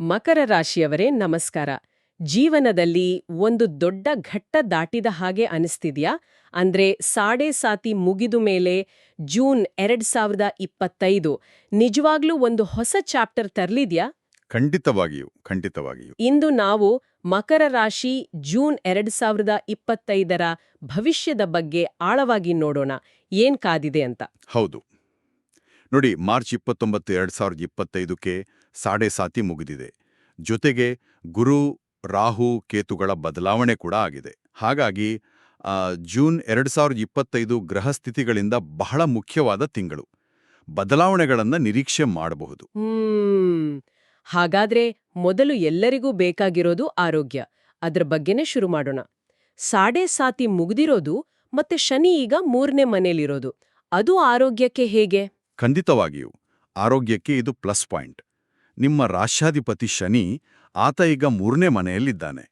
ಮಕರ ರಾಶಿಯವರೇ ನಮಸ್ಕಾರ. ಜೀವನದಲ್ಲಿ ಒಂದು ದೊಡ್ಡ ಘಟ್ಟ ದಾಟಿದ ಹಾಗೆ ಅನಿಸ್ತಿದ್ಯಾ? ಅಂದ್ರೆ ಸಾಡೆ ಸಾತಿ ಮುಗಿದು ಮೇಲೆ ಜೂನ್ ಎರಡ್ ಸಾವಿರದ ಇಪ್ಪತ್ತೈದು ನಿಜವಾಗ್ಲೂ ಒಂದು ಹೊಸ ಚಾಪ್ಟರ್ ತರ್ಲಿದ್ಯಾ? ಖಂಡಿತವಾಗಿಯೂ ಖಂಡಿತವಾಗಿಯೂ. ಇಂದು ನಾವು ಮಕರ ರಾಶಿ ಜೂನ್ ಎರಡ್ ಸಾವಿರದ ಇಪ್ಪತ್ತೈದರ ಭವಿಷ್ಯದ ಬಗ್ಗೆ ಆಳವಾಗಿ ನೋಡೋಣ. ಏನ್ ಕಾದಿದೆ ಅಂತ? ಹೌದು. ನೋಡಿ, ಮಾರ್ಚ್ ಇಪ್ಪತ್ತೊಂಬತ್ತು ಎರಡ್ ಸಾವಿರದ ಇಪ್ಪತ್ತೈದಕ್ಕೆ ಸಾಡೆ ಸಾತಿ ಮುಗಿದಿದೆ. ಜೊತೆಗೆ ಗುರು ರಾಹು ಕೇತುಗಳ ಬದಲಾವಣೆ ಕೂಡ ಆಗಿದೆ. ಹಾಗಾಗಿ ಜೂನ್ ಎರಡು ಸಾವಿರದ ಇಪ್ಪತ್ತೈದು ಗ್ರಹಸ್ಥಿತಿಗಳಿಂದ ಬಹಳ ಮುಖ್ಯವಾದ ತಿಂಗಳು. ಬದಲಾವಣೆಗಳನ್ನು ನಿರೀಕ್ಷೆ ಮಾಡಬಹುದು. ಹಾಗಾದ್ರೆ ಮೊದಲು ಎಲ್ಲರಿಗೂ ಬೇಕಾಗಿರೋದು ಆರೋಗ್ಯ. ಅದ್ರ ಬಗ್ಗೆನೇ ಶುರು ಮಾಡೋಣ. ಸಾಡೆ ಸಾತಿ ಮುಗ್ದಿರೋದು ಮತ್ತೆ ಶನಿ ಈಗ ಮೂರನೇ ಮನೇಲಿರೋದು ಅದು ಆರೋಗ್ಯಕ್ಕೆ ಹೇಗೆ? ಖಂಡಿತವಾಗಿಯೂ ಆರೋಗ್ಯಕ್ಕೆ ಇದು ಪ್ಲಸ್ ಪಾಯಿಂಟ್. ನಿಮ್ಮ ರಾಶ್ಯಾಧಿಪತಿ ಶನಿ ಆತ ಈಗ ಮೂರನೇ ಮನೆಯಲ್ಲಿದ್ದಾನೆ.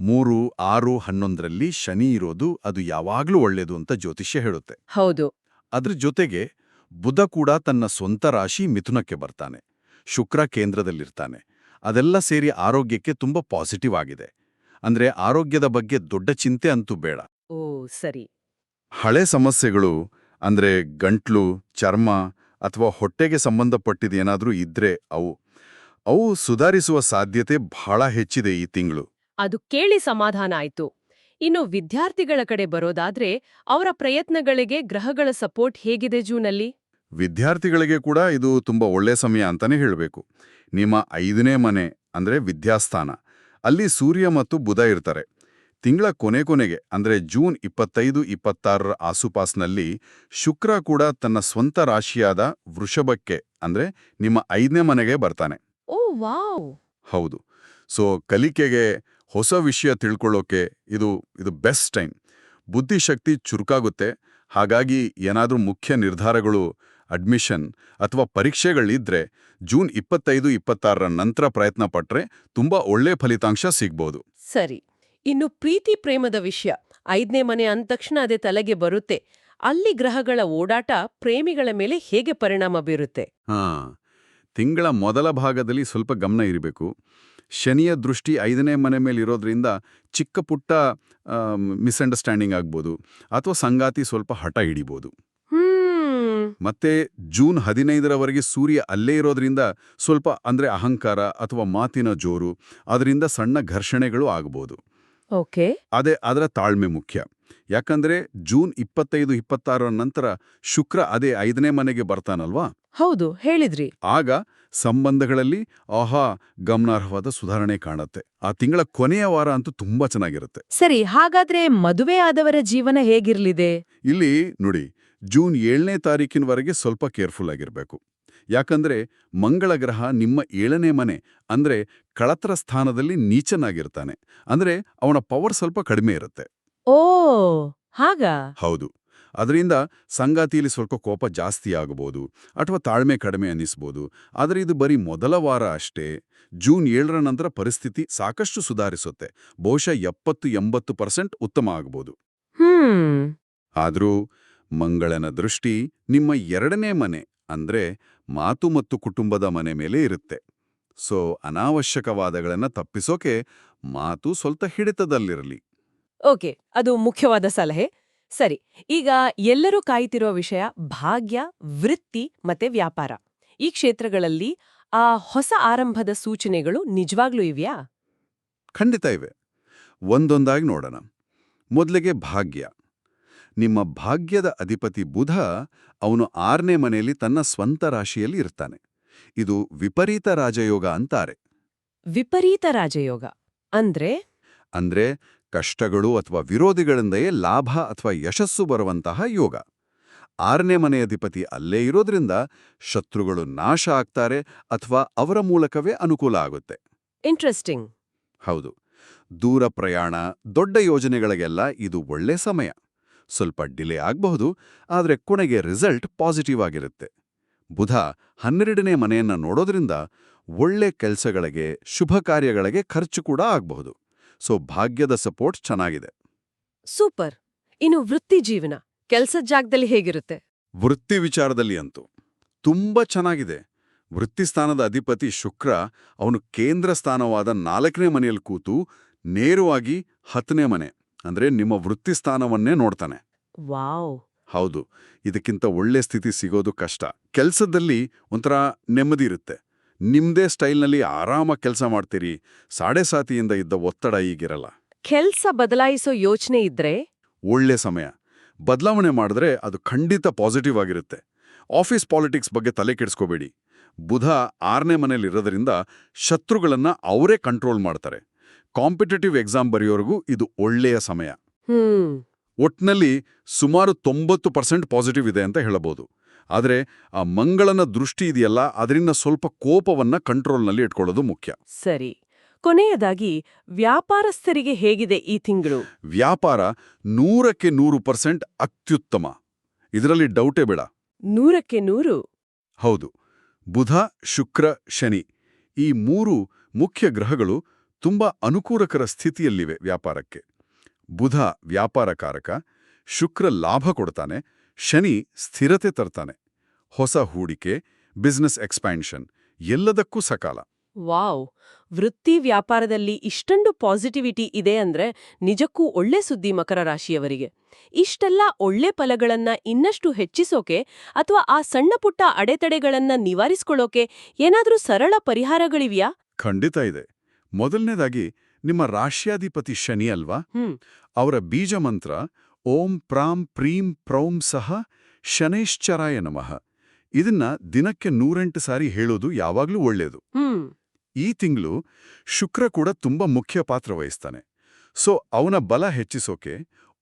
ಮೂರು ಆರು ಹನ್ನೊಂದರಲ್ಲಿ ಶನಿ ಇರೋದು ಅದು ಯಾವಾಗ್ಲೂ ಒಳ್ಳೆಯದು ಅಂತ ಜ್ಯೋತಿಷ್ಯ ಹೇಳುತ್ತೆ. ಹೌದು. ಅದ್ರ ಜೊತೆಗೆ ಬುಧ ಕೂಡ ತನ್ನ ಸ್ವಂತ ರಾಶಿ ಮಿಥುನಕ್ಕೆ ಬರ್ತಾನೆ. ಶುಕ್ರ ಕೇಂದ್ರದಲ್ಲಿರ್ತಾನೆ. ಅದೆಲ್ಲ ಸೇರಿ ಆರೋಗ್ಯಕ್ಕೆ ತುಂಬ ಪಾಸಿಟಿವ್ ಆಗಿದೆ. ಅಂದ್ರೆ ಆರೋಗ್ಯದ ಬಗ್ಗೆ ದೊಡ್ಡ ಚಿಂತೆ ಅಂತೂ ಬೇಡ. ಓ ಸರಿ. ಹಳೆ ಸಮಸ್ಯೆಗಳು ಅಂದ್ರೆ ಗಂಟ್ಲು ಚರ್ಮ ಅಥವಾ ಹೊಟ್ಟೆಗೆ ಸಂಬಂಧಪಟ್ಟಿದೇನಾದರೂ ಇದ್ರೆ ಅವು ಅವು ಸುಧಾರಿಸುವ ಸಾಧ್ಯತೆ ಬಹಳ ಹೆಚ್ಚಿದೆ ಈ ತಿಂಗಳು. ಅದು ಕೇಳಿ ಸಮಾಧಾನ ಆಯಿತು. ಇನ್ನು ವಿದ್ಯಾರ್ಥಿಗಳ ಕಡೆ ಬರೋದಾದ್ರೆ ಅವರ ಪ್ರಯತ್ನಗಳಿಗೆ ಗ್ರಹಗಳ ಸಪೋರ್ಟ್ ಹೇಗಿದೆ ಜೂನಲ್ಲಿ? ವಿದ್ಯಾರ್ಥಿಗಳಿಗೆ ಕೂಡ ಇದು ತುಂಬಾ ಒಳ್ಳೆ ಸಮಯ ಅಂತಾನೆ ಹೇಳಬೇಕು. ನಿಮ್ಮ ಐದನೇ ಮನೆ ಅಂದ್ರೆ ವಿದ್ಯಾಸ್ಥಾನ. ಅಲ್ಲಿ ಸೂರ್ಯ ಮತ್ತು ಬುಧ ಇರ್ತಾರೆ. ತಿಂಗಳ ಕೊನೆ ಕೊನೆಗೆ ಅಂದ್ರೆ ಜೂನ್ ಇಪ್ಪತ್ತೈದು ಇಪ್ಪತ್ತಾರರ ಆಸುಪಾಸ್ನಲ್ಲಿ ಶುಕ್ರ ಕೂಡ ತನ್ನ ಸ್ವಂತ ರಾಶಿಯಾದ ವೃಷಭಕ್ಕೆ ಅಂದ್ರೆ ನಿಮ್ಮ ಐದನೇ ಮನೆಗೆ ಬರ್ತಾನೆ. ಓ ವಾವ್! ಹೌದು. ಸೊ ಕಲಿಕೆಗೆ ಹೊಸ ವಿಷಯ ತಿಳ್ಕೊಳ್ಳೋಕೆ ಇದು ಇದು ಬೆಸ್ಟ್ ಟೈಮ್. ಬುದ್ಧಿಶಕ್ತಿ ಚುರುಕಾಗುತ್ತೆ. ಹಾಗಾಗಿ ಏನಾದರೂ ಮುಖ್ಯ ನಿರ್ಧಾರಗಳು ಅಡ್ಮಿಷನ್ ಅಥವಾ ಪರೀಕ್ಷೆಗಳಿದ್ರೆ ಜೂನ್ ಇಪ್ಪತ್ತೈದು ಇಪ್ಪತ್ತಾರರ ನಂತರ ಪ್ರಯತ್ನ ಪಟ್ಟರೆ ತುಂಬಾ ಒಳ್ಳೆ ಫಲಿತಾಂಶ ಸಿಗ್ಬೋದು. ಸರಿ. ಇನ್ನು ಪ್ರೀತಿ ಪ್ರೇಮದ ವಿಷಯ. ಐದನೇ ಮನೆ ಅಂದ ತಕ್ಷಣ ಅದೇ ತಲೆಗೆ ಬರುತ್ತೆ. ಅಲ್ಲಿ ಗ್ರಹಗಳ ಓಡಾಟ ಪ್ರೇಮಿಗಳ ಮೇಲೆ ಹೇಗೆ ಪರಿಣಾಮ ಬೀರುತ್ತೆ? ಹಾ ತಿಂಗಳ ಮೊದಲ ಭಾಗದಲ್ಲಿ ಸ್ವಲ್ಪ ಗಮನ ಇರಬೇಕು. ಶನಿಯ ದೃಷ್ಟಿ ಐದನೇ ಮನೆ ಮೇಲೆ ಇರೋದ್ರಿಂದ ಚಿಕ್ಕ ಪುಟ್ಟ ಮಿಸ್ಅಂಡರ್ಸ್ಟ್ಯಾಂಡಿಂಗ್ ಆಗ್ಬೋದು ಅಥವಾ ಸಂಗಾತಿ ಸ್ವಲ್ಪ ಹಠ ಹಿಡಿಬೋದು. ಹ್ಮ್. ಮತ್ತೆ ಜೂನ್ ಹದಿನೈದರವರೆಗೆ ಸೂರ್ಯ ಅಲ್ಲೇ ಇರೋದ್ರಿಂದ ಸ್ವಲ್ಪ ಅಂದ್ರೆ ಅಹಂಕಾರ ಅಥವಾ ಮಾತಿನ ಜೋರು ಅದರಿಂದ ಸಣ್ಣ ಘರ್ಷಣೆಗಳು ಆಗಬಹುದು ಓಕೆ. ಅದೇ ಅದರ ತಾಳ್ಮೆ ಮುಖ್ಯ. ಯಾಕಂದ್ರೆ ಜೂನ್ ಇಪ್ಪತ್ತೈದು ಇಪ್ಪತ್ತಾರರ ನಂತರ ಶುಕ್ರ ಅದೇ ಐದನೇ ಮನೆಗೆ ಬರ್ತಾನಲ್ವಾ? ಹೌದು ಹೇಳಿದ್ರಿ. ಆಗ ಸಂಬಂಧಗಳಲ್ಲಿ ಆಹಾ ಗಮನಾರ್ಹವಾದ ಸುಧಾರಣೆ ಕಾಣುತ್ತೆ. ಆ ತಿಂಗಳ ಕೊನೆಯ ವಾರ ಅಂತೂ ತುಂಬಾ ಚೆನ್ನಾಗಿರುತ್ತೆ. ಸರಿ ಹಾಗಾದ್ರೆ ಮದುವೆ ಆದವರ ಜೀವನ ಹೇಗಿರ್ಲಿದೆ? ಇಲ್ಲಿ ನೋಡಿ ಜೂನ್ ಏಳನೇ ತಾರೀಕಿನವರೆಗೆ ಸ್ವಲ್ಪ ಕೇರ್ಫುಲ್ ಆಗಿರಬೇಕು. ಯಾಕಂದ್ರೆ ಮಂಗಳ ಗ್ರಹ ನಿಮ್ಮ ಏಳನೇ ಮನೆ ಅಂದ್ರೆ ಕಳತ್ರ ಸ್ಥಾನದಲ್ಲಿ ನೀಚನಾಗಿರ್ತಾನೆ. ಅಂದ್ರೆ ಅವನ ಪವರ್ ಸ್ವಲ್ಪ ಕಡಿಮೆ ಇರುತ್ತೆ. ಓ ಹಾಗ? ಹೌದು. ಅದರಿಂದ ಸಂಗಾತಿಯಲ್ಲಿ ಸ್ವಲ್ಪ ಕೋಪ ಜಾಸ್ತಿ ಆಗಬಹುದು ಅಥವಾ ತಾಳ್ಮೆ ಕಡಿಮೆ ಅನ್ನಿಸ್ಬೋದು. ಆದರೆ ಇದು ಬರೀ ಮೊದಲ ವಾರ ಅಷ್ಟೇ. ಜೂನ್ ಏಳರ ನಂತರ ಪರಿಸ್ಥಿತಿ ಸಾಕಷ್ಟು ಸುಧಾರಿಸುತ್ತೆ. ಬಹುಶಃ ಎಪ್ಪತ್ತು ಎಂಬತ್ತು ಪರ್ಸೆಂಟ್ ಉತ್ತಮ ಆಗಬಹುದು ಹ್ಮ್. ಆದರೂ ಮಂಗಳನ ದೃಷ್ಟಿ ನಿಮ್ಮ ಎರಡನೇ ಮನೆ ಅಂದ್ರೆ ಮಾತು ಮತ್ತು ಕುಟುಂಬದ ಮನೆ ಮೇಲೆ ಇರುತ್ತೆ. ಸೊ ಅನಾವಶ್ಯಕವಾದಗಳನ್ನ ತಪ್ಪಿಸೋಕೆ ಮಾತು ಸ್ವಲ್ಪ ಹಿಡಿತದಲ್ಲಿರಲಿ. ಓಕೆ ಅದು ಮುಖ್ಯವಾದ ಸಲಹೆ. ಸರಿ ಈಗ ಎಲ್ಲರೂ ಕಾಯ್ತಿರೋ ವಿಷಯ ಭಾಗ್ಯ ವೃತ್ತಿ ಮತ್ತೆ ವ್ಯಾಪಾರ. ಈ ಕ್ಷೇತ್ರಗಳಲ್ಲಿ ಆ ಹೊಸ ಆರಂಭದ ಸೂಚನೆಗಳು ನಿಜವಾಗ್ಲೂ ಇವ್ಯಾ? ಖಂಡಿತ ಇವೆ. ಒಂದೊಂದಾಗಿ ನೋಡೋಣ. ಮೊದಲಿಗೆ ಭಾಗ್ಯ. ನಿಮ್ಮ ಭಾಗ್ಯದ ಅಧಿಪತಿ ಬುಧ ಅವನು ಆರನೇ ಮನೆಯಲ್ಲಿ ತನ್ನ ಸ್ವಂತ ರಾಶಿಯಲ್ಲಿ ಇರ್ತಾನೆ. ಇದು ವಿಪರೀತ ರಾಜಯೋಗ ಅಂತಾರೆ. ವಿಪರೀತ ರಾಜಯೋಗ. ಅಂದ್ರೆ? ಅಂದ್ರೆ ಕಷ್ಟಗಳು ಅಥವಾ ವಿರೋಧಿಗಳಿಂದಲೇ ಲಾಭ ಅಥವಾ ಯಶಸ್ಸು ಬರುವಂತಹ ಯೋಗ. ಆರನೇ ಮನೆ ಅಧಿಪತಿ ಅಲ್ಲೇ ಇರೋದ್ರಿಂದ ಶತ್ರುಗಳು ನಾಶ ಆಗ್ತಾರೆ ಅಥವಾ ಅವರ ಮೂಲಕವೇ ಅನುಕೂಲ ಆಗುತ್ತೆ. ಇಂಟ್ರೆಸ್ಟಿಂಗ್ ಹೌದು. ದೂರ ಪ್ರಯಾಣ ದೊಡ್ಡ ಯೋಜನೆಗಳಿಗೆಲ್ಲ ಇದು ಒಳ್ಳೆ ಸಮಯ. ಸ್ವಲ್ಪ ಡಿಲೇ ಆಗಬಹುದು ಆದರೆ ಕೊನೆಗೆ ರಿಸಲ್ಟ್ ಪಾಸಿಟಿವ್ ಆಗಿರುತ್ತೆ. ಬುಧ ಹನ್ನೆರಡನೇ ಮನೆಯನ್ನ ನೋಡೋದ್ರಿಂದ ಒಳ್ಳೆ ಕೆಲಸಗಳಿಗೆ ಶುಭ ಕಾರ್ಯಗಳಿಗೆ ಖರ್ಚು ಕೂಡ ಆಗಬಹುದು. ಸೊ ಭಾಗ್ಯದ ಸಪೋರ್ಟ್ ಚೆನ್ನಾಗಿದೆ. ಸೂಪರ್. ಇನ್ನು ವೃತ್ತಿ ಜೀವನ ಕೆಲಸದ ಜಾಗದಲ್ಲಿ ಹೇಗಿರುತ್ತೆ? ವೃತ್ತಿ ವಿಚಾರದಲ್ಲಿ ಅಂತೂ ತುಂಬಾ ಚೆನ್ನಾಗಿದೆ. ವೃತ್ತಿಸ್ಥಾನದ ಅಧಿಪತಿ ಶುಕ್ರ ಅವನು ಕೇಂದ್ರ ಸ್ಥಾನವಾದ ನಾಲ್ಕನೇ ಮನೆಯಲ್ಲಿ ಕೂತು ನೇರವಾಗಿ ಹತ್ತನೇ ಮನೆ. ಅಂದ್ರೆ ನಿಮ್ಮ ವೃತ್ತಿ ಸ್ಥಾನವನ್ನೇ ನೋಡ್ತಾನೆ. ವಾವ್. ಹೌದು. ಇದಕ್ಕಿಂತ ಒಳ್ಳೆ ಸ್ಥಿತಿ ಸಿಗೋದು ಕಷ್ಟ. ಕೆಲಸದಲ್ಲಿ ಒಂಥರ ನೆಮ್ಮದಿ ಇರುತ್ತೆ. ನಿಮ್ದೇ ಸ್ಟೈಲ್ನಲ್ಲಿ ಆರಾಮ ಕೆಲಸ ಮಾಡ್ತೀರಿ. ಸಾಡೆ ಸಾತಿಯಿಂದ ಇದ್ದ ಒತ್ತಡ ಈಗಿರಲ್ಲ. ಕೆಲ್ಸ ಬದಲಾಯಿಸೋ ಯೋಚನೆ ಇದ್ರೆ? ಒಳ್ಳೆ ಸಮಯ. ಬದಲಾವಣೆ ಮಾಡಿದ್ರೆ ಅದು ಖಂಡಿತ ಪಾಸಿಟಿವ್ ಆಗಿರುತ್ತೆ. ಆಫೀಸ್ ಪಾಲಿಟಿಕ್ಸ್ ಬಗ್ಗೆ ತಲೆ ಕೆಡಿಸ್ಕೋಬೇಡಿ. ಬುಧ ಆರನೇ ಮನೇಲಿರೋದ್ರಿಂದ ಶತ್ರುಗಳನ್ನ ಅವರೇ ಕಂಟ್ರೋಲ್ ಮಾಡ್ತಾರೆ. ಕಾಂಪಿಟೇಟಿವ್ ಎಕ್ಸಾಮ್ ಬರೆಯೋರ್ಗೂ ಇದು ಒಳ್ಳೆಯ ಸಮಯ. ಒಟ್ನಲ್ಲಿ ಸುಮಾರು ತೊಂಬತ್ತು ಪರ್ಸೆಂಟ್ ಪಾಸಿಟಿವ್ ಇದೆ ಅಂತ ಹೇಳಬಹುದು. ಆದರೆ ಆ ಮಂಗಳನ ದೃಷ್ಟಿ ಇದೆಯಲ್ಲ ಅದರಿಂದ ಸ್ವಲ್ಪ ಕೋಪವನ್ನ ಕಂಟ್ರೋಲ್ನಲ್ಲಿ ಇಟ್ಕೊಳ್ಳೋದು ಮುಖ್ಯ. ಸರಿ. ಕೊನೆಯದಾಗಿ ವ್ಯಾಪಾರಸ್ಥರಿಗೆ ಹೇಗಿದೆ ಈ ತಿಂಗಳು? ವ್ಯಾಪಾರ ನೂರಕ್ಕೆ ನೂರು ಪರ್ಸೆಂಟ್ ಅತ್ಯುತ್ತಮ. ಇದರಲ್ಲಿ ಡೌಟೇ ಬೇಡ. ನೂರಕ್ಕೆ ನೂರು? ಹೌದು. ಬುಧ ಶುಕ್ರ ಶನಿ ಈ ಮೂರು ಮುಖ್ಯ ಗ್ರಹಗಳು ತುಂಬಾ ಅನುಕೂಲಕರ ಸ್ಥಿತಿಯಲ್ಲಿವೆ ವ್ಯಾಪಾರಕ್ಕೆ. ಬುಧ ವ್ಯಾಪಾರಕಾರಕ ಶುಕ್ರ ಲಾಭ ಕೊಡ್ತಾನೆ ಶನಿ ಸ್ಥಿರತೆ ತರ್ತಾನೆ. ಹೊಸ ಹೂಡಿಕೆ ಬಿಸ್ನೆಸ್ ಎಕ್ಸ್ಪ್ಯಾನ್ಷನ್ ಎಲ್ಲದಕ್ಕೂ ಸಕಾಲ. ವಾವ್! ವೃತ್ತಿ ವ್ಯಾಪಾರದಲ್ಲಿ ಇಷ್ಟೊಂದು ಪಾಸಿಟಿವಿಟಿ ಇದೆ ಅಂದ್ರೆ ನಿಜಕ್ಕೂ ಒಳ್ಳೆ ಸುದ್ದಿ ಮಕರ ರಾಶಿಯವರಿಗೆ. ಇಷ್ಟೆಲ್ಲ ಒಳ್ಳೆ ಫಲಗಳನ್ನ ಇನ್ನಷ್ಟು ಹೆಚ್ಚಿಸೋಕೆ ಅಥವಾ ಆ ಸಣ್ಣ ಪುಟ್ಟ ಅಡೆತಡೆಗಳನ್ನ ನಿವಾರಿಸ್ಕೊಳ್ಳೋಕೆ ಏನಾದ್ರೂ ಸರಳ ಪರಿಹಾರಗಳಿವ್ಯಾ? ಖಂಡಿತ ಇದೆ. ಮೊದಲನೇದಾಗಿ ನಿಮ್ಮ ರಾಶ್ಯಾಧಿಪತಿ ಶನಿ ಅಲ್ವಾ? ಅವರ ಬೀಜ ಮಂತ್ರ ಓಂ ಪ್ರಾಂ ಪ್ರೀಂ ಪ್ರೌಂ ಸಹ ಶನೈಶ್ಚರಾಯ ನಮಃ. ಇದನ್ನ ದಿನಕ್ಕೆ ನೂರೆಂಟು ಸಾರಿ ಹೇಳೋದು ಯಾವಾಗ್ಲೂ ಒಳ್ಳೆಯದು ಈ ತಿಂಗಳು ಶುಕ್ರ ಕೂಡ ತುಂಬಾ ಮುಖ್ಯ ಪಾತ್ರ ವಹಿಸ್ತಾನೆ. ಸೊ ಅವನ ಬಲ ಹೆಚ್ಚಿಸೋಕೆ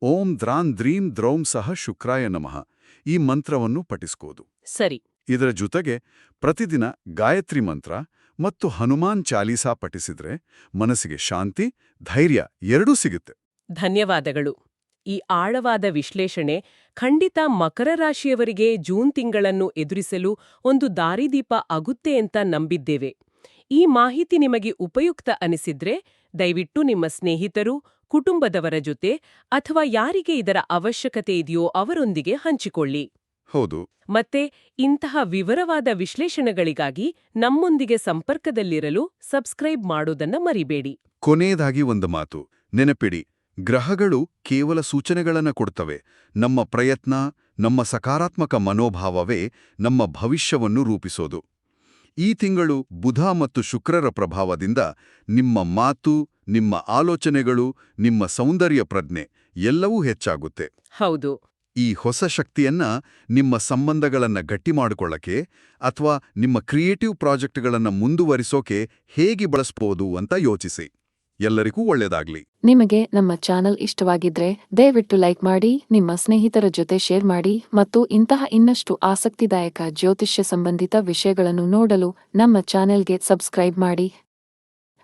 ಓಂ ದ್ರಾನ್ ದ್ರೀಂ ದ್ರೌಂ ಸಹ ಶುಕ್ರಾಯ ನಮಃ ಈ ಮಂತ್ರವನ್ನು ಪಠಿಸ್ಕೋದು ಸರಿ. ಇದರ ಜೊತೆಗೆ ಪ್ರತಿದಿನ ಗಾಯತ್ರಿ ಮಂತ್ರ ಮತ್ತು ಹನುಮಾನ್ ಚಾಲೀಸಾ ಪಠಿಸಿದ್ರೆ ಮನಸ್ಸಿಗೆ ಶಾಂತಿ, ಧೈರ್ಯ ಎರಡೂ ಸಿಗುತ್ತೆ. ಧನ್ಯವಾದಗಳು. ಈ ಆಳವಾದ ವಿಶ್ಲೇಷಣೆ ಖಂಡಿತ ಮಕರ ರಾಶಿಯವರಿಗೆ ಜೂನ್ ತಿಂಗಳನ್ನು ಎದುರಿಸಲು ಒಂದು ದಾರಿದೀಪ ಆಗುತ್ತೆ ಅಂತ ನಂಬಿದ್ದೇವೆ. ಈ ಮಾಹಿತಿ ನಿಮಗೆ ಉಪಯುಕ್ತ ಅನಿಸಿದ್ರೆ ದಯವಿಟ್ಟು ನಿಮ್ಮ ಸ್ನೇಹಿತರು, ಕುಟುಂಬದವರ ಜೊತೆ ಅಥವಾ ಯಾರಿಗೆ ಇದರ ಅವಶ್ಯಕತೆ ಇದೆಯೋ ಅವರೊಂದಿಗೆ ಹಂಚಿಕೊಳ್ಳಿ. ಹೌದು. ಮತ್ತೆ ಇಂತಹ ವಿವರವಾದ ವಿಶ್ಲೇಷಣೆಗಳಿಗಾಗಿ ನಮ್ಮೊಂದಿಗೆ ಸಂಪರ್ಕದಲ್ಲಿರಲು ಸಬ್ಸ್ಕ್ರೈಬ್ ಮಾಡೋದನ್ನ ಮರಿಬೇಡಿ. ಕೊನೆಯದಾಗಿ ಒಂದು ಮಾತು. ನೆನಪಿಡಿ ಗ್ರಹಗಳು ಕೇವಲ ಸೂಚನೆಗಳನ್ನು ಕೊಡ್ತವೆ. ನಮ್ಮ ಪ್ರಯತ್ನ ನಮ್ಮ ಸಕಾರಾತ್ಮಕ ಮನೋಭಾವವೇ ನಮ್ಮ ಭವಿಷ್ಯವನ್ನು ರೂಪಿಸೋದು. ಈ ತಿಂಗಳು ಬುಧ ಮತ್ತು ಶುಕ್ರರ ಪ್ರಭಾವದಿಂದ ನಿಮ್ಮ ಮಾತು ನಿಮ್ಮ ಆಲೋಚನೆಗಳು ನಿಮ್ಮ ಸೌಂದರ್ಯ ಪ್ರಜ್ಞೆ ಎಲ್ಲವೂ ಹೆಚ್ಚಾಗುತ್ತೆ. ಹೌದು. ಈ ಹೊಸ ಶಕ್ತಿಯನ್ನ ನಿಮ್ಮ ಸಂಬಂಧಗಳನ್ನ ಗಟ್ಟಿ ಮಾಡಿಕೊಳ್ಳಕ್ಕೆ ಅಥವಾ ನಿಮ್ಮ ಕ್ರಿಯೇಟಿವ್ ಪ್ರಾಜೆಕ್ಟ್ಗಳನ್ನ ಮುಂದುವರಿಸೋಕೆ ಹೇಗೆ ಬಳಸ್ಬೋದು ಅಂತ ಯೋಚಿಸಿ. ಎಲ್ಲರಿಗೂ ಒಳ್ಳೆಯದಾಗ್ಲಿ ನಿಮಗೆ ನಮ್ಮ ಚಾನೆಲ್ ಇಷ್ಟವಾಗಿದ್ರೆ ದಯವಿಟ್ಟು ಲೈಕ್ ಮಾಡಿ, ನಿಮ್ಮ ಸ್ನೇಹಿತರ ಜೊತೆ ಶೇರ್ ಮಾಡಿ ಮತ್ತು ಇಂತಹ ಇನ್ನಷ್ಟು ಆಸಕ್ತಿದಾಯಕ ಜ್ಯೋತಿಷ್ಯ ಸಂಬಂಧಿತ ವಿಷಯಗಳನ್ನು ನೋಡಲು ನಮ್ಮ ಚಾನೆಲ್ಗೆ ಸಬ್ಸ್ಕ್ರೈಬ್ ಮಾಡಿ.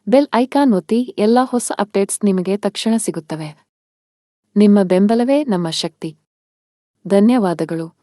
ಬೆಲ್ ಐಕಾನ್ ಒತ್ತಿ ಎಲ್ಲಾ ಹೊಸ ಅಪ್ಡೇಟ್ಸ್ ನಿಮಗೆ ತಕ್ಷಣ ಸಿಗುತ್ತವೆ. ನಿಮ್ಮ ಬೆಂಬಲವೇ ನಮ್ಮ ಶಕ್ತಿ. ಧನ್ಯವಾದಗಳು.